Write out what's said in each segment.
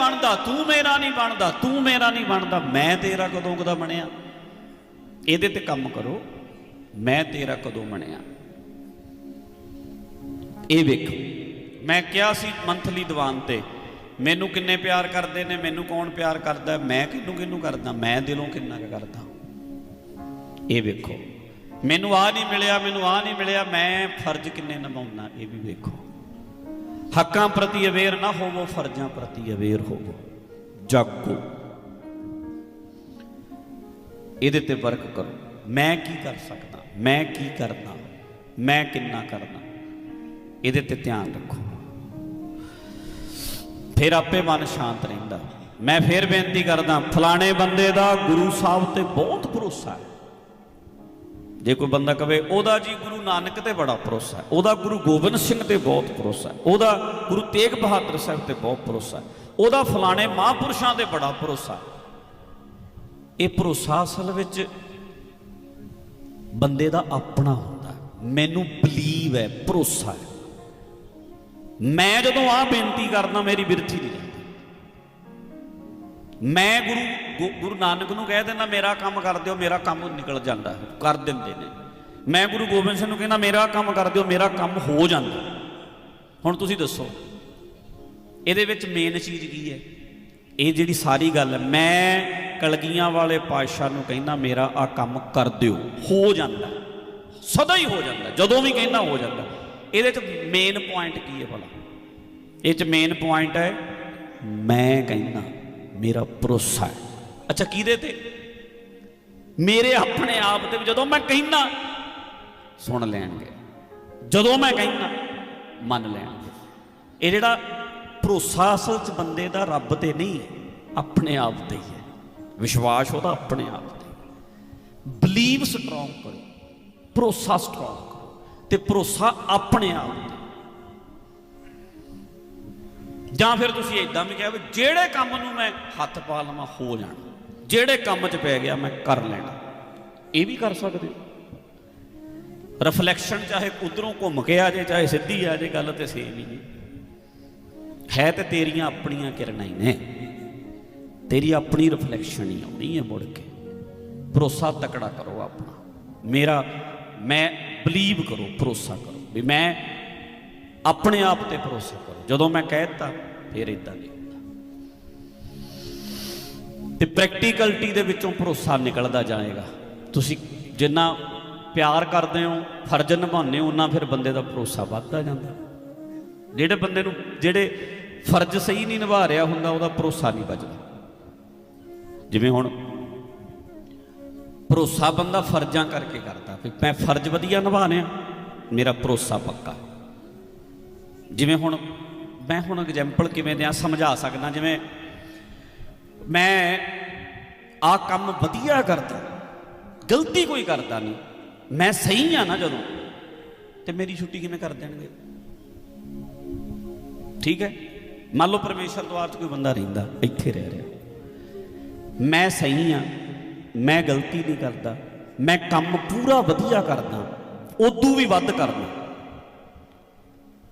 ਬਣਦਾ, ਤੂੰ ਮੇਰਾ ਨਹੀਂ ਬਣਦਾ, ਤੂੰ ਮੇਰਾ ਨਹੀਂ ਬਣਦਾ, ਮੈਂ ਤੇਰਾ ਕਦੋਂ ਕਦਾ ਬਣਿਆ? ਇਹਦੇ ਤੇ ਕੰਮ ਕਰੋ, ਮੈਂ ਤੇਰਾ ਕਦੋਂ ਬਣਿਆ? ਇਹ ਵੇਖੋ, ਮੈਂ ਕਿਹਾ ਸੀ ਮੰਥਲੀ ਦੀਵਾਨ ਤੇ, ਮੈਨੂੰ ਕਿੰਨੇ ਪਿਆਰ ਕਰਦੇ ਨੇ, ਮੈਨੂੰ ਕੌਣ ਪਿਆਰ ਕਰਦਾ, ਮੈਂ ਕਿਹਨੂੰ ਕਿਹਨੂੰ ਕਰਦਾ, ਮੈਂ ਦਿਲੋਂ ਕਿੰਨਾ ਕੁ ਕਰਦਾ? ਇਹ ਵੇਖੋ, ਮੈਨੂੰ ਆ ਨਹੀਂ ਮਿਲਿਆ, ਮੈਨੂੰ ਆ ਨਹੀਂ ਮਿਲਿਆ, ਮੈਂ ਫਰਜ਼ ਕਿੰਨੇ ਨਿਭਾਉਣਾ, ਇਹ ਵੀ ਵੇਖੋ। ਹੱਕਾਂ ਪ੍ਰਤੀ ਅਵੇਅਰ ਨਾ ਹੋਵੋ, ਫਰਜ਼ਾਂ ਪ੍ਰਤੀ ਅਵੇਅਰ ਹੋਵੋ। ਜਾਗੋ। ਇਹਦੇ ਤੇ ਵਰਕ ਕਰੋ। ਮੈਂ ਕੀ ਕਰ ਸਕਦਾ? ਮੈਂ ਕੀ ਕਰਦਾ? ਮੈਂ ਕਿੰਨਾ ਕਰਦਾ? ਇਹਦੇ ਤੇ ਧਿਆਨ ਰੱਖੋ। ਫਿਰ ਆਪੇ ਮਨ ਸ਼ਾਂਤ ਰਹਿੰਦਾ। ਮੈਂ ਫਿਰ ਬੇਨਤੀ ਕਰਦਾ, ਫਲਾਣੇ ਬੰਦੇ ਦਾ ਗੁਰੂ ਸਾਹਿਬ ਤੇ ਬਹੁਤ ਭਰੋਸਾ ਹੈ। ਜੇ ਕੋਈ ਬੰਦਾ ਕਵੇ ਉਹਦਾ ਜੀ ਗੁਰੂ ਨਾਨਕ ਤੇ ਬੜਾ ਭਰੋਸਾ ਹੈ, ਉਹਦਾ ਗੁਰੂ ਗੋਬਿੰਦ ਸਿੰਘ ਤੇ ਬਹੁਤ ਭਰੋਸਾ ਹੈ, ਉਹਦਾ ਗੁਰੂ ਤੇਗ ਬਹਾਦਰ ਸਾਹਿਬ ਤੇ ਬਹੁਤ ਭਰੋਸਾ ਹੈ, ਉਹਦਾ ਫਲਾਣੇ ਮਹਾਂਪੁਰਸ਼ਾਂ ਤੇ ਬੜਾ ਭਰੋਸਾ ਹੈ। ਇਹ ਭਰੋਸਾ ਅਸਲ ਵਿੱਚ ਬੰਦੇ ਦਾ ਆਪਣਾ ਹੁੰਦਾ ਮੈਨੂੰ ਬਲੀਵ ਹੈ, ਭਰੋਸਾ ਹੈ। ਮੈਂ ਜਦੋਂ ਆ ਬੇਨਤੀ ਕਰਦਾ, ਮੇਰੀ ਬਿਰਥੀ ਨਹੀਂ ਜਾਂਦੀ। ਮੈਂ ਗੁਰੂ ਗੁਰੂ ਨਾਨਕ ਨੂੰ ਕਹਿ ਦਿੰਦਾ, ਮੇਰਾ ਕੰਮ ਕਰ ਦਿਓ, ਮੇਰਾ ਕੰਮ ਨਿਕਲ ਜਾਂਦਾ ਕਰ ਦਿੰਦੇ ਨੇ। ਮੈਂ ਗੁਰੂ ਗੋਬਿੰਦ ਸਿੰਘ ਨੂੰ ਕਹਿੰਦਾ, ਮੇਰਾ ਕੰਮ ਕਰ ਦਿਓ, ਮੇਰਾ ਕੰਮ ਹੋ ਜਾਂਦਾ ਹੁਣ ਤੁਸੀਂ ਦੱਸੋ, ਇਹਦੇ ਵਿੱਚ ਮੇਨ ਚੀਜ਼ ਕੀ ਹੈ? ਇਹ ਜਿਹੜੀ ਸਾਰੀ ਗੱਲ ਹੈ, ਮੈਂ ਕਲਗੀਆਂ ਵਾਲੇ ਪਾਤਸ਼ਾਹ ਨੂੰ ਕਹਿੰਦਾ, ਮੇਰਾ ਆ ਕੰਮ ਕਰ ਦਿਓ। ਹੋ ਜਾਂਦਾ ਸਦਾ ਹੀ ਹੋ ਜਾਂਦਾ ਜਦੋਂ ਵੀ ਕਹਿੰਦਾ, ਹੋ ਜਾਂਦਾ ਇਹਦੇ ਚ ਮੇਨ ਪੁਆਇੰਟ ਕੀ ਹੈ ਭਲਾ? ਇਹ ਚ ਮੇਨ ਪੁਆਇੰਟ ਹੈ, ਮੈਂ ਕਹਿੰਦਾ, ਮੇਰਾ ਭਰੋਸਾ ਹੈ। ਅੱਛਾ, ਕਿਹਦੇ ਤੇ? ਮੇਰੇ ਆਪਣੇ ਆਪ ਤੇ ਜਦੋਂ ਮੈਂ ਕਹਿੰਦਾ, ਸੁਣ ਲੈਣਗੇ। ਜਦੋਂ ਮੈਂ ਕਹਿੰਦਾ, ਮੰਨ ਲੈਣਗੇ। ਇਹ ਜਿਹੜਾ ਭਰੋਸਾ ਅਸਲ ਚ ਬੰਦੇ ਦਾ ਰੱਬ ਤੇ ਨਹੀਂ ਹੈ, ਆਪਣੇ ਆਪ ਤੇ ਹੀ ਹੈ। ਵਿਸ਼ਵਾਸ ਉਹਦਾ ਆਪਣੇ ਆਪ ਤੇ ਬਲੀਵ ਸਟਰੋਂਗ ਕਰੋ, ਭਰੋਸਾ ਸਟਰੋਂਗ ਕਰੋ, ਤੇ ਭਰੋਸਾ ਆਪਣੇ ਆਪ ਤੇ ਜਾਂ ਫਿਰ ਤੁਸੀਂ ਇਦਾਂ ਵੀ ਕਿਹਾ ਵੀ, ਜਿਹੜੇ ਕੰਮ ਨੂੰ ਮੈਂ ਹੱਥ ਪਾ ਲਵਾਂ, ਹੋ ਜਾਣਾ। ਜਿਹੜੇ ਕੰਮ 'ਚ ਪੈ ਗਿਆ ਮੈਂ ਕਰ ਲੈਣਾ। ਇਹ ਵੀ ਕਰ ਸਕਦੇ ਹੋ। ਰਿਫਲੈਕਸ਼ਨ ਚਾਹੇ ਉਧਰੋਂ ਘੁੰਮ ਕੇ ਆ ਜੇ ਚਾਹੇ ਸਿੱਧੀ ਆ ਜੇ ਗੱਲ ਤੇ ਸੇਮ ਹੀ ਹੈ। ਹੈ ਤੇ ਤੇਰੀਆਂ ਆਪਣੀਆਂ ਕਿਰਨਾਂ ਹੀ ਨੇ। ਤੇਰੀ ਆਪਣੀ ਰਿਫਲੈਕਸ਼ਨ ਹੀ ਆਉਣੀ ਹੈ ਮੁੜ ਕੇ। ਭਰੋਸਾ ਤਕੜਾ ਕਰੋ ਆਪਣਾ। ਮੇਰਾ, ਮੈਂ ਬਲੀਵ ਕਰੋ, ਭਰੋਸਾ ਕਰੋ। ਵੀ ਮੈਂ ਆਪਣੇ ਆਪ ਤੇ ਭਰੋਸਾ ਕਰੋ। ਜਦੋਂ ਮੈਂ ਕਹਿ ਦਿੱਤਾ, ਫਿਰ ਇਦਾਂ ਨਹੀਂ। ਤੇ ਪ੍ਰੈਕਟੀਕਲਟੀ ਦੇ ਵਿੱਚੋਂ ਭਰੋਸਾ ਨਿਕਲਦਾ ਜਾਏਗਾ। ਤੁਸੀਂ ਜਿੰਨਾ ਪਿਆਰ ਕਰਦੇ ਹੋ, ਫਰਜ਼ ਨਿਭਾਉਂਦੇ ਹੋ ਉਹਨਾਂ ਫਿਰ ਬੰਦੇ ਦਾ ਭਰੋਸਾ ਵੱਧਦਾ ਜਾਂਦਾ। ਜਿਹੜੇ ਬੰਦੇ ਨੂੰ, ਜਿਹੜੇ ਫਰਜ਼ ਸਹੀ ਨਹੀਂ ਨਿਭਾ ਰਿਹਾ ਹੁੰਦਾ, ਉਹਦਾ ਭਰੋਸਾ ਨਹੀਂ ਬਚਦਾ ਜਿਵੇਂ ਹੁਣ ਭਰੋਸਾ ਬੰਦਾ ਫਰਜ਼ਾਂ ਕਰਕੇ ਕਰਦਾ, ਵੀ ਮੈਂ ਫਰਜ਼ ਵਧੀਆ ਨਿਭਾ ਰਿਹਾ, ਮੇਰਾ ਭਰੋਸਾ ਪੱਕਾ। ਜਿਵੇਂ ਹੁਣ, ਮੈਂ ਹੁਣ ਐਗਜ਼ਾਮਪਲ ਕਿਵੇਂ ਦਿਆਂ ਸਮਝਾ ਸਕਦਾ, ਜਿਵੇਂ ਮੈਂ ਆ ਕੰਮ ਵਧੀਆ ਕਰਦਾ, ਗਲਤੀ ਕੋਈ ਕਰਦਾ ਨਹੀਂ। ਮੈਂ ਸਹੀ ਆ ਨਾ ਜਦੋਂ, ਤੇ ਮੇਰੀ ਛੁੱਟੀ ਕਿਵੇਂ ਕਰ ਦੇਣਗੇ? ਠੀਕ ਹੈ? ਮੰਨ ਲਓ ਪਰਮੇਸ਼ਰ ਦਵਾਰ 'ਚ ਕੋਈ ਬੰਦਾ ਰਹਿੰਦਾ, ਇੱਥੇ ਰਹਿ ਰਿਹਾ। ਮੈਂ ਸਹੀ ਆ, ਮੈਂ ਗਲਤੀ ਨਹੀਂ ਕਰਦਾ, ਮੈਂ ਕੰਮ ਪੂਰਾ ਵਧੀਆ ਕਰਦਾ, ਉਦੋਂ ਵੀ ਵੱਧ ਕਰਦਾ।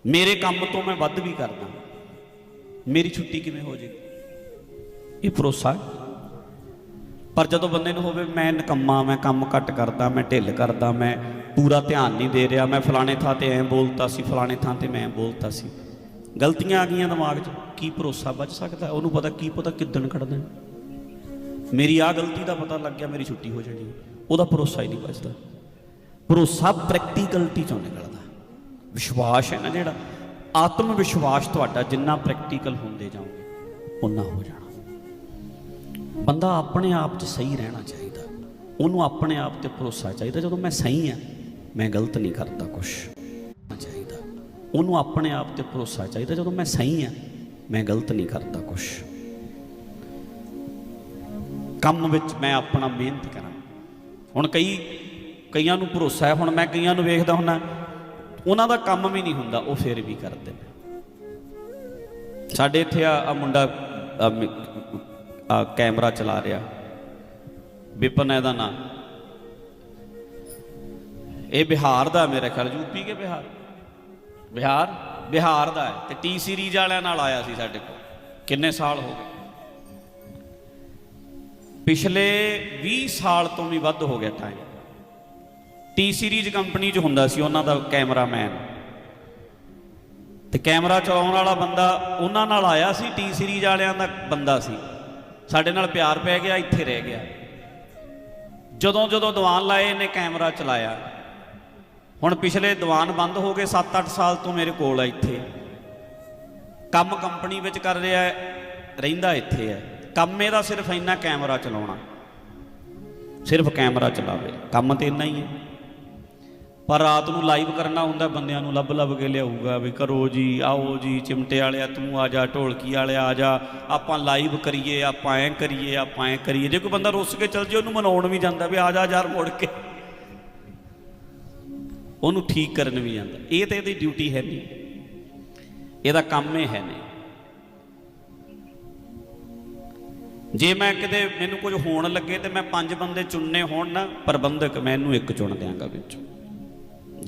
ਮੇਰੇ ਕੰਮ ਤੋਂ ਮੈਂ ਵੱਧ ਵੀ ਕਰਦਾ। ਮੇਰੀ ਛੁੱਟੀ ਕਿਵੇਂ ਹੋ ਜੇ? ਇਹ ਭਰੋਸਾ ਪਰ ਜਦੋਂ ਬੰਦੇ ਨੂੰ ਹੋਵੇ ਮੈਂ ਨਕੰਮਾ, ਮੈਂ ਕੰਮ ਘੱਟ ਕਰਦਾ, ਮੈਂ ਢਿੱਲ ਕਰਦਾ, ਮੈਂ ਪੂਰਾ ਧਿਆਨ ਨਹੀਂ ਦੇ ਰਿਹਾ, ਮੈਂ ਫਲਾਣੇ ਥਾਂ ਤੇ ਐਂ ਬੋਲਤਾ ਸੀ, ਫਲਾਣੇ ਥਾਂ ਤੇ ਮੈਂ ਬੋਲਤਾ ਸੀ। ਗਲਤੀਆਂ ਆ ਗਈਆਂ ਦਿਮਾਗ 'ਚ। ਕੀ ਭਰੋਸਾ ਬਚ ਸਕਦਾ ਉਹਨੂੰ ਪਤਾ ਕੀ, ਪਤਾ ਕਿੱਦਣ ਕੱਢ ਦੇਣ ਮੇਰੀ ਆ ਗਲਤੀ ਦਾ ਪਤਾ ਲੱਗ ਗਿਆ, ਮੇਰੀ ਛੁੱਟੀ ਹੋ ਜਾਣੀ ਉਹਦਾ ਭਰੋਸਾ ਹੀ ਨਹੀਂ ਬਚਦਾ। ਭਰੋਸਾ ਪ੍ਰੈਕਟੀਕਲਟੀ ਚੋਂ ਨਿਕਲਦਾ ਵਿਸ਼ਵਾਸ ਹੈ ਨਾ ਜਿਹੜਾ? ਆਤਮ ਵਿਸ਼ਵਾਸ ਤੁਹਾਡਾ ਜਿੰਨਾ ਪ੍ਰੈਕਟੀਕਲ ਹੁੰਦੇ ਜਾਓਗੇ ਉਨਾ ਹੋ ਜਾਣਾ। ਬੰਦਾ ਆਪਣੇ ਆਪ 'ਚ ਸਹੀ ਰਹਿਣਾ ਚਾਹੀਦਾ। ਉਹਨੂੰ ਆਪਣੇ ਆਪ ਤੇ ਭਰੋਸਾ ਚਾਹੀਦਾ, ਜਦੋਂ ਮੈਂ ਸਹੀ ਆ ਮੈਂ ਗਲਤ ਨਹੀਂ ਕਰਦਾ ਕੁਝ ਚਾਹੀਦਾ ਉਹਨੂੰ ਆਪਣੇ ਆਪ ਤੇ ਭਰੋਸਾ ਚਾਹੀਦਾ, ਜਦੋਂ ਮੈਂ ਸਹੀ ਆ ਮੈਂ ਗਲਤ ਨਹੀਂ ਕਰਦਾ ਕੁਝ ਕੰਮ ਵਿੱਚ ਮੈਂ ਆਪਣਾ ਮਿਹਨਤ ਕਰਾਂ। ਹੁਣ ਕਈ, ਕਈਆਂ ਨੂੰ ਭਰੋਸਾ ਹੈ, ਹੁਣ ਮੈਂ ਕਈਆਂ ਨੂੰ ਵੇਖਦਾ ਹੁੰਨਾ ਉਹਨਾਂ ਦਾ ਕੰਮ ਵੀ ਨਹੀਂ ਹੁੰਦਾ, ਉਹ ਫਿਰ ਵੀ ਕਰਦੇ ਨੇ। ਸਾਡੇ ਇੱਥੇ ਆ ਮੁੰਡਾ ਕੈਮਰਾ ਚਲਾ ਰਿਹਾ। ਵਿਪਨ ਇਹਦਾ ਨਾਂ। ਇਹ ਬਿਹਾਰ ਦਾ ਮੇਰੇ ਖਿਆਲ ਯੂਪੀ ਕੇ ਬਿਹਾਰ? ਬਿਹਾਰ? ਬਿਹਾਰ ਦਾ ਹੈ। ਤੇ ਟੀ ਸੀਰੀਜ਼ ਵਾਲਿਆਂ ਨਾਲ ਆਇਆ ਸੀ ਸਾਡੇ ਕੋਲ। ਕਿੰਨੇ ਸਾਲ ਹੋ ਗਏ? ਪਿਛਲੇ 20 ਸਾਲ ਤੋਂ ਵੀ ਵੱਧ ਹੋ ਗਿਆ ਟਾਈਮ ਟੀ ਸੀਰੀਜ਼ ਕੰਪਨੀ 'ਚ ਹੁੰਦਾ ਸੀ ਉਹਨਾਂ ਦਾ ਕੈਮਰਾਮੈਨ। ਤੇ ਕੈਮਰਾ ਚਲਾਉਣ ਵਾਲਾ ਬੰਦਾ ਉਹਨਾਂ ਨਾਲ ਆਇਆ ਸੀ, ਟੀ ਸੀਰੀਜ਼ ਵਾਲਿਆਂ ਦਾ ਬੰਦਾ ਸੀ। ਸਾਡੇ ਨਾਲ ਪਿਆਰ ਪੈ ਗਿਆ, ਇੱਥੇ ਰਹਿ ਗਿਆ। ਜਦੋਂ ਜਦੋਂ ਦੀਵਾਨ ਲਾਏ, ਇਹਨੇ ਕੈਮਰਾ ਚਲਾਇਆ। ਹੁਣ ਪਿਛਲੇ ਦੀਵਾਨ ਬੰਦ ਹੋ ਗਏ 7-8 ਸਾਲ ਤੋਂ ਮੇਰੇ ਕੋਲ ਆ ਇੱਥੇ। ਕੰਮ ਕੰਪਨੀ ਵਿੱਚ ਕਰ ਰਿਹਾ ਹੈ, ਰਹਿੰਦਾ ਇੱਥੇ ਹੈ। ਕੰਮ ਇਹਦਾ ਸਿਰਫ ਇੰਨਾ ਕੈਮਰਾ ਚਲਾਉਣਾ। ਸਿਰਫ ਕੈਮਰਾ ਚਲਾਵੇ। ਕੰਮ ਤੇ ਇੰਨਾ ਹੀ ਹੈ। ਪਰ ਰਾਤ ਨੂੰ ਲਾਈਵ ਕਰਨਾ ਹੁੰਦਾ, ਬੰਦਿਆਂ ਨੂੰ ਲੱਭ ਲੱਭ ਕੇ ਲਿਆਊਗਾ ਵੀ ਕਰੋ ਜੀ, ਆਓ ਜੀ, ਚਿਮਟੇ ਵਾਲਿਆ, ਤੂੰ ਆ ਜਾ, ਢੋਲਕੀ ਵਾਲਿਆ ਆ ਜਾ, ਆਪਾਂ ਲਾਈਵ ਕਰੀਏ, ਆਪਾਂ ਐ ਕਰੀਏ, ਆਪਾਂ ਐ ਕਰੀਏ। ਜੇ ਕੋਈ ਬੰਦਾ ਰੁੱਸ ਕੇ ਚੱਲ ਜੇ, ਉਹਨੂੰ ਮਨਾਉਣ ਵੀ ਜਾਂਦਾ ਵੀ ਆ ਜਾ ਯਾਰ ਮੁੜ ਕੇ। ਉਹਨੂੰ ਠੀਕ ਕਰਨ ਵੀ ਜਾਂਦਾ। ਇਹ ਤਾਂ ਇਹਦੀ ਡਿਊਟੀ ਹੈ ਨਹੀਂ। ਇਹਦਾ ਕੰਮ ਹੀ ਹੈ ਨਹੀਂ। ਜੇ ਮੈਂ ਕਿਤੇ ਮੈਨੂੰ ਕੁਝ ਹੋਣ ਲੱਗੇ ਤੇ ਮੈਂ ਪੰਜ ਬੰਦੇ ਚੁਣਨੇ ਹੋਣ ਨਾ, ਪ੍ਰਬੰਧਕ ਮੈਂ ਇਹਨੂੰ ਇੱਕ ਚੁਣ ਦਿਆਂਗਾ ਵਿੱਚੋਂ।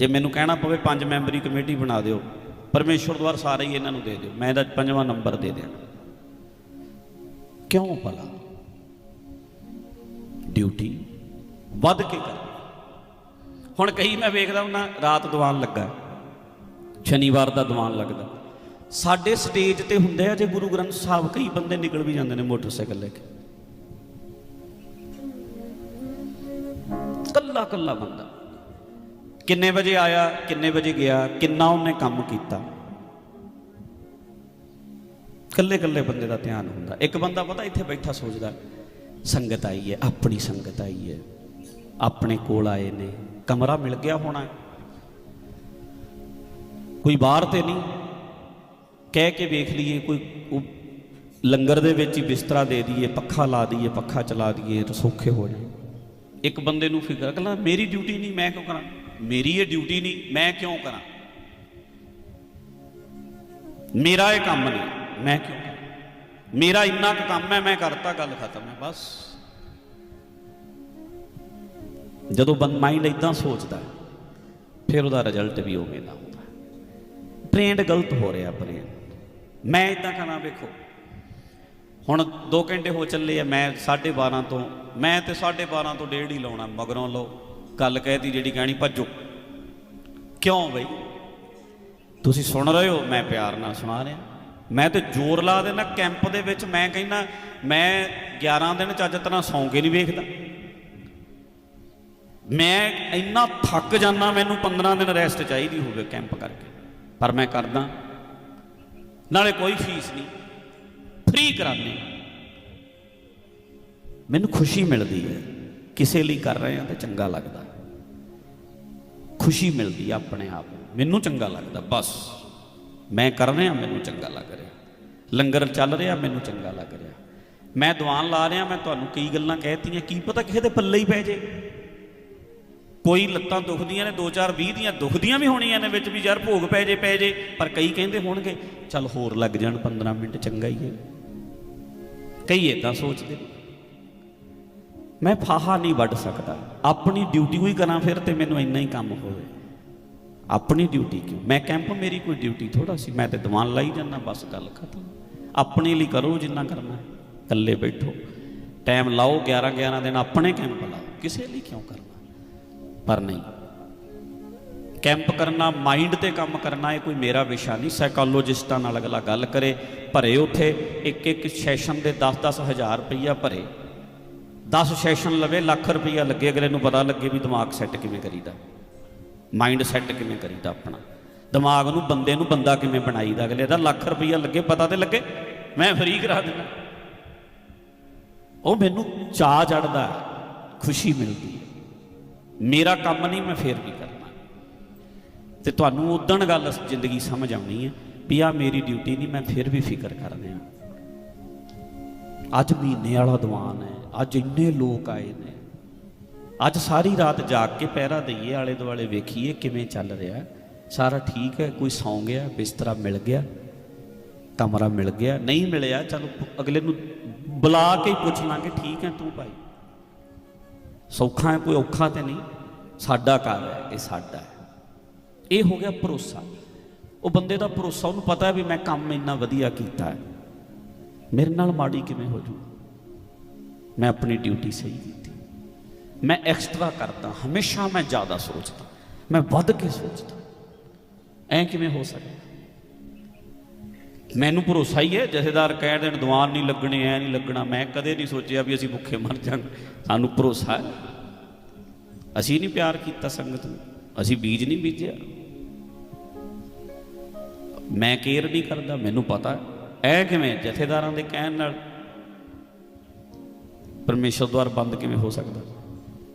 ਜੇ ਮੈਨੂੰ ਕਹਿਣਾ ਪਵੇ ਪੰਜ ਮੈਂਬਰੀ ਕਮੇਟੀ ਬਣਾ ਦਿਓ, ਪਰਮੇਸ਼ਵਰ ਦਵਾਰ ਸਾਰੇ ਹੀ ਇਹਨਾਂ ਨੂੰ ਦੇ ਦਿਓ, ਮੈਂ ਇਹਦਾ ਪੰਜਵਾਂ ਨੰਬਰ ਦੇ ਦਿਆਂ। ਕਿਉਂ ਭਲਾ? ਡਿਊਟੀ ਵੱਧ ਕੇ ਕਰ ਹੁਣ ਕਈ ਮੈਂ ਵੇਖਦਾ ਹੁੰਦਾ ਰਾਤ ਦੀਵਾਨ ਲੱਗਾ, ਸ਼ਨੀਵਾਰ ਦਾ ਦੀਵਾਨ ਲੱਗਦਾ। ਸਾਡੇ ਸਟੇਜ ਤੇ ਹੁੰਦੇ ਆ ਜੇ ਗੁਰੂ ਗ੍ਰੰਥ ਸਾਹਿਬ, ਕਈ ਬੰਦੇ ਨਿਕਲ ਵੀ ਜਾਂਦੇ ਨੇ ਮੋਟਰਸਾਈਕਲ ਲੈ ਕੇ। ਕੱਲਾ ਕੱਲਾ ਬੰਦਾ। ਕਿੰਨੇ ਵਜੇ ਆਇਆ, ਕਿੰਨੇ ਵਜੇ ਗਿਆ, ਕਿੰਨਾ ਉਹਨੇ ਕੰਮ ਕੀਤਾ? ਕੱਲੇ ਕੱਲੇ ਬੰਦੇ ਦਾ ਧਿਆਨ ਹੁੰਦਾ। ਇੱਕ ਬੰਦਾ ਪਤਾ ਇੱਥੇ ਬੈਠਾ ਸੋਚਦਾ, ਸੰਗਤ ਆਈ ਹੈ, ਆਪਣੀ ਸੰਗਤ ਆਈ ਹੈ, ਆਪਣੇ ਕੋਲ ਆਏ ਨੇ, ਕਮਰਾ ਮਿਲ ਗਿਆ ਹੋਣਾ ਕੋਈ ਬਾਹਰ ਤੇ ਨਹੀਂ। ਕਹਿ ਕੇ ਵੇਖ ਲਈਏ, ਕੋਈ ਲੰਗਰ ਦੇ ਵਿੱਚ ਹੀ ਬਿਸਤਰਾ ਦੇ ਦਈਏ, ਪੱਖਾ ਲਾ ਦਈਏ, ਪੱਖਾ ਚਲਾ ਦਈਏ ਤਾਂ ਸੌਖੇ ਹੋ ਜਾਣ। ਇੱਕ ਬੰਦੇ ਨੂੰ ਫਿਕਰ ਕਹਿੰਦਾ ਮੇਰੀ ਡਿਊਟੀ ਨਹੀਂ, ਮੈਂ ਕਿਉਂ ਕਰਾਂ? ਮੇਰੀ ਇਹ ਡਿਊਟੀ ਨਹੀਂ, ਮੈਂ ਕਿਉਂ ਕਰਾਂ? ਮੇਰਾ ਇਹ ਕੰਮ ਨਹੀਂ, ਮੈਂ ਕਿਉਂ ਕਰਾਂ? ਮੇਰਾ ਇੰਨਾ ਕੁ ਕੰਮ ਹੈ, ਮੈਂ ਕਰਤਾ, ਗੱਲ ਖਤਮ ਹੈ, ਬਸ। ਜਦੋਂ ਬੰਦ ਮਾਈਂਡ ਇਦਾਂ ਸੋਚਦਾ ਫਿਰ ਉਹਦਾ ਰਿਜ਼ਲਟ ਵੀ ਉਵੇਂ ਦਾ ਹੁੰਦਾ ਟ੍ਰੇਨਡ ਗਲਤ ਹੋ ਰਿਹਾ ਆਪਣੇ ਮੈਂ ਇਦਾਂ ਕਰਾਂ, ਵੇਖੋ। ਹੁਣ 2 ਘੰਟੇ ਹੋ ਚੱਲੇ ਆ, ਮੈਂ 12:30 ਤੋਂ, ਮੈਂ ਤੇ 12:30 ਤੋਂ ਡੇਢ ਹੀ ਲਾਉਣਾ, ਮਗਰੋਂ ਲਓ। ਗੱਲ ਕਹਿਤੀ ਜਿਹੜੀ ਕਹਿਣੀ, ਭੱਜੋ। ਕਿਉਂ ਬਈ? ਤੁਸੀਂ ਸੁਣ ਰਹੇ ਹੋ, ਮੈਂ ਪਿਆਰ ਨਾਲ ਸੁਣਾ ਰਿਹਾ। ਮੈਂ ਤੇ ਜ਼ੋਰ ਲਾ ਦੇਣਾ ਕੈਂਪ ਦੇ ਵਿੱਚ ਮੈਂ ਕਹਿੰਦਾ, ਮੈਂ 11 ਦਿਨ ਚੱਜ ਤਰ੍ਹਾਂ ਸੌਂ ਕੇ ਨਹੀਂ ਵੇਖਦਾ। ਮੈਂ ਇੰਨਾ ਥੱਕ ਜਾਂਦਾ, ਮੈਨੂੰ 15 ਦਿਨ ਰੈਸਟ ਚਾਹੀਦੀ ਹੋਵੇ ਕੈਂਪ ਕਰਕੇ। ਪਰ ਮੈਂ ਕਰਦਾ। ਨਾਲੇ ਕੋਈ ਫੀਸ ਨਹੀਂ। ਫ੍ਰੀ ਕਰਾਉਂਦੇ ਮੈਨੂੰ ਖੁਸ਼ੀ ਮਿਲਦੀ ਹੈ। ਕਿਸੇ ਲਈ ਕਰ ਰਹੇ ਹਾਂ ਤਾਂ ਚੰਗਾ ਲੱਗਦਾ। ਖੁਸ਼ੀ ਮਿਲਦੀ ਹੈ ਆਪਣੇ ਆਪ ਨੂੰ। ਮੈਨੂੰ ਚੰਗਾ ਲੱਗਦਾ, ਬਸ। ਮੈਂ ਕਰ ਰਿਹਾ, ਮੈਨੂੰ ਚੰਗਾ ਲੱਗ ਰਿਹਾ। ਲੰਗਰ ਚੱਲ ਰਿਹਾ, ਮੈਨੂੰ ਚੰਗਾ ਲੱਗ ਰਿਹਾ। ਮੈਂ ਦੀਵਾਨ ਲਾ ਰਿਹਾ, ਮੈਂ ਤੁਹਾਨੂੰ ਕਈ ਗੱਲਾਂ ਕਹਿਤੀਆਂ, ਕੀ ਪਤਾ ਕਿਸੇ ਦੇ ਪੱਲੇ ਹੀ ਪੈ ਜੇ। ਕੋਈ ਲੱਤਾਂ ਦੁਖਦੀਆਂ ਨੇ 2 4 20 ਦੀਆਂ ਦੁਖਦੀਆਂ ਵੀ ਹੋਣੀਆਂ ਨੇ, ਵਿੱਚ ਵੀ ਯਾਰ ਭੋਗ ਪੈ ਜੇ ਪੈ ਜੇ, ਪਰ ਕਈ ਕਹਿੰਦੇ ਹੋਣਗੇ, ਚੱਲ ਹੋਰ ਲੱਗ ਜਾਣ 15 ਮਿੰਟ ਚੰਗਾ ਹੀ ਹੈ। ਕਈ ਇਦਾਂ ਸੋਚਦੇ। ਮੈਂ ਫਾਹਾ ਨਹੀਂ ਵੱਢ ਸਕਦਾ। ਆਪਣੀ ਡਿਊਟੀ ਹੀ ਕਰਾਂ ਫਿਰ ਤੇ ਮੈਨੂੰ ਇੰਨਾ ਹੀ ਕੰਮ ਹੋਵੇ। ਆਪਣੀ ਡਿਊਟੀ ਕਿਉਂ? ਮੈਂ ਕੈਂਪ ਮੇਰੀ ਕੋਈ ਡਿਊਟੀ ਥੋੜਾ ਸੀ। ਮੈਂ ਤੇ ਦੀਵਾਨ ਲਾਈ ਜਾਂਦਾ, ਬਸ ਗੱਲ ਖਤਮ। ਆਪਣੇ ਲਈ ਕਰੋ ਜਿੰਨਾ ਕਰਨਾ ਹੈ। ਇਕੱਲੇ ਬੈਠੋ। ਟਾਈਮ ਲਾਓ 11 11 ਦਿਨ ਆਪਣੇ ਕੈਂਪ ਲਾਓ। ਕਿਸੇ ਲਈ ਕਿਉਂ ਕਰਨਾ? ਪਰ ਨਹੀਂ। ਕੈਂਪ ਕਰਨਾ ਮਾਈਂਡ ਤੇ ਕੰਮ ਕਰਨਾ, ਇਹ ਕੋਈ ਮੇਰਾ ਵਿਸ਼ਾ ਨਹੀਂ। ਸਾਈਕੋਲੋਜਿਸਟਾਂ ਨਾਲ ਅਗਲਾ ਗੱਲ ਕਰੇ, ਭਰੇ ਉਥੇ। ਇੱਕ ਇੱਕ ਸੈਸ਼ਨ ਦੇ 10-10 ਹਜ਼ਾਰ ਰੁਪਈਆ ਭਰੇ। 10 ਸੈਸ਼ਨ ਲਵੇ, ਲੱਖ ਰੁਪਈਆ ਲੱਗੇ, ਅਗਲੇ ਨੂੰ ਪਤਾ ਲੱਗੇ ਵੀ ਦਿਮਾਗ ਸੈੱਟ ਕਿਵੇਂ ਕਰੀਦਾ। ਮਾਈਂਡ ਸੈੱਟ ਕਿਵੇਂ ਕਰੀਦਾ ਆਪਣਾ। ਦਿਮਾਗ ਨੂੰ, ਬੰਦੇ ਨੂੰ ਬੰਦਾ ਕਿਵੇਂ ਬਣਾਈਦਾ ਅਗਲੇ ਦਾ, ਲੱਖ ਰੁਪਈਆ ਲੱਗੇ, ਪਤਾ ਤੇ ਲੱਗੇ, ਮੈਂ ਫਰੀ ਕਰਾ ਦਿੰਦਾ। ਉਹ ਮੈਨੂੰ ਚਾਹ ਚੜਦਾ ਖੁਸ਼ੀ ਮਿਲਦੀ ਮੇਰਾ ਕੰਮ ਨਹੀਂ, ਮੈਂ ਫੇਰ ਵੀ ਕਰਨਾ ਤੇ ਤੁਹਾਨੂੰ ਉਦਣ ਗੱਲ ਜ਼ਿੰਦਗੀ ਸਮਝ ਆਉਣੀ ਹੈ ਵੀ ਆ ਮੇਰੀ ਡਿਊਟੀ ਨਹੀਂ, ਮੈਂ ਫਿਰ ਵੀ ਫਿਕਰ ਕਰ ਰਿਹਾ ਅੱਜ ਮਹੀਨੇ ਵਾਲਾ ਦੀਵਾਨ ਹੈ। ਅੱਜ ਇੰਨੇ ਲੋਕ ਆਏ ਨੇ। ਅੱਜ ਸਾਰੀ ਰਾਤ ਜਾਗ ਕੇ ਪਹਿਰਾ ਦਈਏ, ਆਲੇ ਦੁਆਲੇ ਵੇਖੀਏ ਕਿਵੇਂ ਚੱਲ ਰਿਹਾ ਸਾਰਾ ਠੀਕ ਹੈ, ਕੋਈ ਸੌਂ ਗਿਆ, ਬਿਸਤਰਾ ਮਿਲ ਗਿਆ, ਕਮਰਾ ਮਿਲ ਗਿਆ, ਨਹੀਂ ਮਿਲਿਆ, ਚਲੋ ਅਗਲੇ ਨੂੰ ਬੁਲਾ ਕੇ ਹੀ ਪੁੱਛ ਲਾਂਗੇ, ਠੀਕ ਹੈ ਤੂੰ ਭਾਈ। ਸੌਖਾ ਹੈ, ਕੋਈ ਔਖਾ ਤੇ ਨਹੀਂ। ਸਾਡਾ ਘਰ ਹੈ, ਇਹ ਸਾਡਾ ਹੈ। ਇਹ ਹੋ ਗਿਆ ਭਰੋਸਾ। ਉਹ ਬੰਦੇ ਦਾ ਭਰੋਸਾ, ਉਹਨੂੰ ਪਤਾ ਵੀ ਮੈਂ ਕੰਮ ਇੰਨਾ ਵਧੀਆ ਕੀਤਾ ਹੈ। ਮੇਰੇ ਨਾਲ ਮਾੜੀ ਕਿਵੇਂ ਹੋ ਜੂ? ਮੈਂ ਆਪਣੀ ਡਿਊਟੀ ਸਹੀ ਕੀਤੀ। ਮੈਂ ਐਕਸਟਰਾ ਕਰਦਾ, ਹਮੇਸ਼ਾ ਮੈਂ ਜ਼ਿਆਦਾ ਸੋਚਦਾ, ਮੈਂ ਵੱਧ ਕੇ ਸੋਚਦਾ। ਐ ਕਿਵੇਂ ਹੋ ਸਕਦਾ? ਮੈਨੂੰ ਭਰੋਸਾ ਹੀ ਹੈ, ਜਥੇਦਾਰ ਕਹਿ ਦੇਣ, ਦੀਵਾਨ ਨਹੀਂ ਲੱਗਣੇ, ਐ ਨਹੀਂ ਲੱਗਣਾ। ਮੈਂ ਕਦੇ ਨਹੀਂ ਸੋਚਿਆ ਵੀ ਅਸੀਂ ਭੁੱਖੇ ਮਰ ਜਾਣ। ਸਾਨੂੰ ਭਰੋਸਾ ਹੈ। ਅਸੀਂ ਨਹੀਂ ਪਿਆਰ ਕੀਤਾ ਸੰਗਤ ਨੂੰ। ਅਸੀਂ ਬੀਜ ਨਹੀਂ ਬੀਜਿਆ। ਮੈਂ ਕੇਅਰ ਨਹੀਂ ਕਰਦਾ, ਮੈਨੂੰ ਪਤਾ ਐ ਕਿਵੇਂ, ਜਥੇਦਾਰਾਂ ਦੇ ਕਹਿਣ ਨਾਲ ਪਰਮੇਸ਼ਰ ਦੁਆਰ ਬੰਦ ਕਿਵੇਂ ਹੋ ਸਕਦਾ?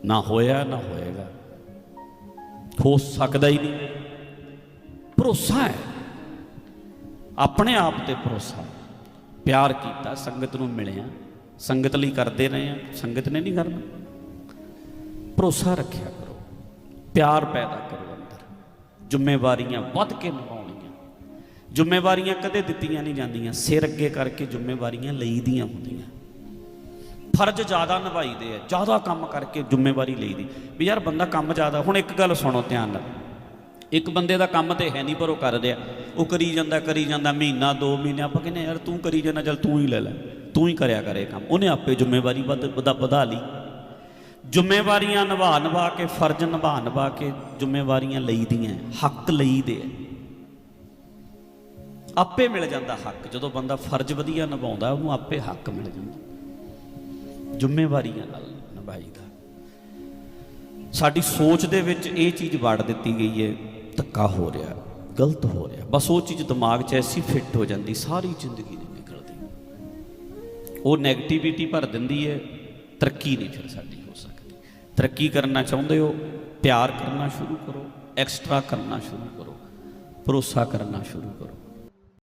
ਨਾ ਹੋਇਆ, ਨਾ ਹੋਏਗਾ। ਹੋ ਸਕਦਾ ਹੀ ਨਹੀਂ। ਭਰੋਸਾ ਹੈ। ਆਪਣੇ ਆਪ ਤੇ ਭਰੋਸਾ। ਪਿਆਰ ਕੀਤਾ, ਸੰਗਤ ਨੂੰ ਮਿਲਿਆ। ਸੰਗਤ ਲਈ ਕਰਦੇ ਰਹੇ ਆ ਸੰਗਤ ਨੇ ਨਹੀਂ ਕਰਨਾ। ਭਰੋਸਾ ਰੱਖਿਆ ਕਰੋ। ਪਿਆਰ ਪੈਦਾ ਕਰੋ ਅੰਦਰ। ਜ਼ਿੰਮੇਵਾਰੀਆਂ ਵੱਧ ਕੇ ਨਿਭਾਉਣੀਆਂ। ਜ਼ਿੰਮੇਵਾਰੀਆਂ ਕਦੇ ਦਿੱਤੀਆਂ ਨਹੀਂ ਜਾਂਦੀਆਂ। ਸਿਰ ਅੱਗੇ ਕਰਕੇ ਜ਼ਿੰਮੇਵਾਰੀਆਂ ਲਈਦੀਆਂ ਹੁੰਦੀਆਂ। ਫਰਜ਼ ਜ਼ਿਆਦਾ ਨਿਭਾਈਦੇ ਆ, ਜ਼ਿਆਦਾ ਕੰਮ ਕਰਕੇ ਜ਼ਿੰਮੇਵਾਰੀ ਲਈਦੀ। ਵੀ ਯਾਰ ਬੰਦਾ ਕੰਮ ਜ਼ਿਆਦਾ, ਹੁਣ ਇੱਕ ਗੱਲ ਸੁਣੋ ਧਿਆਨ ਨਾਲ। ਇੱਕ ਬੰਦੇ ਦਾ ਕੰਮ ਤੇ ਹੈ ਨਹੀਂ ਪਰ ਉਹ ਕਰ ਰਿਹਾ ਉਹ ਕਰੀ ਜਾਂਦਾ ਕਰੀ ਜਾਂਦਾ, ਮਹੀਨਾ, ਦੋ ਮਹੀਨੇ, ਆਪਾਂ ਕਹਿੰਦੇ ਯਾਰ ਤੂੰ ਕਰੀ ਜਾਂਦਾ, ਚੱਲ ਤੂੰ ਹੀ ਲੈ ਲੈ। ਤੂੰ ਹੀ ਕਰਿਆ ਕਰੇ ਕੰਮ। ਉਹਨੇ ਆਪੇ ਜ਼ਿੰਮੇਵਾਰੀ ਵੱਧ, ਵਧਾ ਵਧਾ ਲਈ। ਜ਼ਿੰਮੇਵਾਰੀਆਂ ਨਿਭਾ ਨਿਭਾ ਕੇ, ਫਰਜ਼ ਨਿਭਾ ਨਿਭਾ ਕੇ ਜ਼ਿੰਮੇਵਾਰੀਆਂ ਲਈਦੀਆਂ ਹੱਕ ਲਈਦੇ ਆ ਆਪੇ ਮਿਲ ਜਾਂਦਾ ਹੱਕ। ਜਦੋਂ ਬੰਦਾ ਫਰਜ਼ ਵਧੀਆ ਨਿਭਾਉਂਦਾ, ਉਹਨੂੰ ਆਪੇ ਹੱਕ ਮਿਲ ਜਾਂਦਾ। ਜ਼ਿੰਮੇਵਾਰੀਆਂ ਨਾਲ ਨਿਭਾਈਦਾ ਸਾਡੀ ਸੋਚ ਦੇ ਵਿੱਚ ਇਹ ਚੀਜ਼ ਵੜ ਦਿੱਤੀ ਗਈ ਹੈ, ਧੱਕਾ ਹੋ ਰਿਹਾ, ਗਲਤ ਹੋ ਰਿਹਾ। ਬਸ ਉਹ ਚੀਜ਼ ਦਿਮਾਗ 'ਚ ਐਸੀ ਫਿੱਟ ਹੋ ਜਾਂਦੀ, ਸਾਰੀ ਜ਼ਿੰਦਗੀ ਨਹੀਂ ਨਿਕਲਦੀ ਉਹ 네ਗੇਟਿਵਿਟੀ ਭਰ ਦਿੰਦੀ ਹੈ, ਤਰੱਕੀ ਨਹੀਂ ਫਿਰ ਸਾਡੀ ਹੋ ਸਕਦੀ। ਤਰੱਕੀ ਕਰਨਾ ਚਾਹੁੰਦੇ ਹੋ, ਪਿਆਰ ਕਰਨਾ ਸ਼ੁਰੂ ਕਰੋ ਐਕਸਟਰਾ ਕਰਨਾ ਸ਼ੁਰੂ ਕਰੋ, ਭਰੋਸਾ ਕਰਨਾ ਸ਼ੁਰੂ ਕਰੋ।